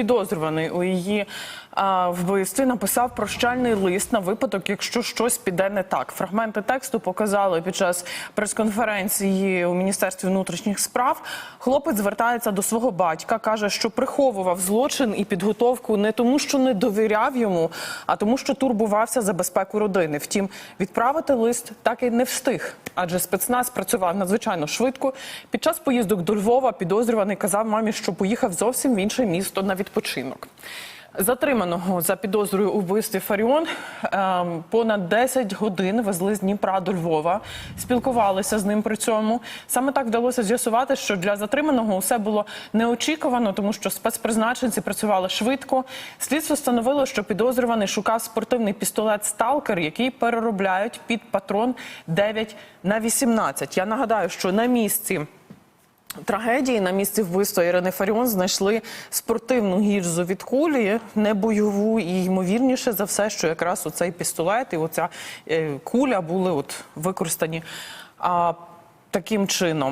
підозрюваний у її вбивстві написав прощальний лист на випадок, якщо щось піде не так. Фрагменти тексту показали під час прес-конференції у міністерстві внутрішніх справ. Хлопець звертається до свого батька, каже, що приховував злочин і підготовку не тому, що не довіряв йому, а тому, що турбувався за безпеку родини. Втім, відправити лист так і не встиг, адже спецназ працював надзвичайно швидко. Під час поїздок до Львова підозрюваний казав мамі, що поїхав зовсім в інше місто на відпочинок. Затриманого за підозрою у вбивстві Фаріон ем, понад 10 годин везли з Дніпра до Львова, спілкувалися з ним при цьому. Саме так вдалося з'ясувати, що для затриманого усе було неочікувано, тому що спецпризначенці працювали швидко. Слідство встановило, що підозрюваний шукав спортивний пістолет Сталкер, який переробляють під патрон 9 на 18. Я нагадаю, що на місці. Трагедії на місці вбивства Ірини Фаріон знайшли спортивну гільзу від кулі, не бойову, і ймовірніше за все, що якраз оцей пістолет і оця е, куля були от використані а, таким чином.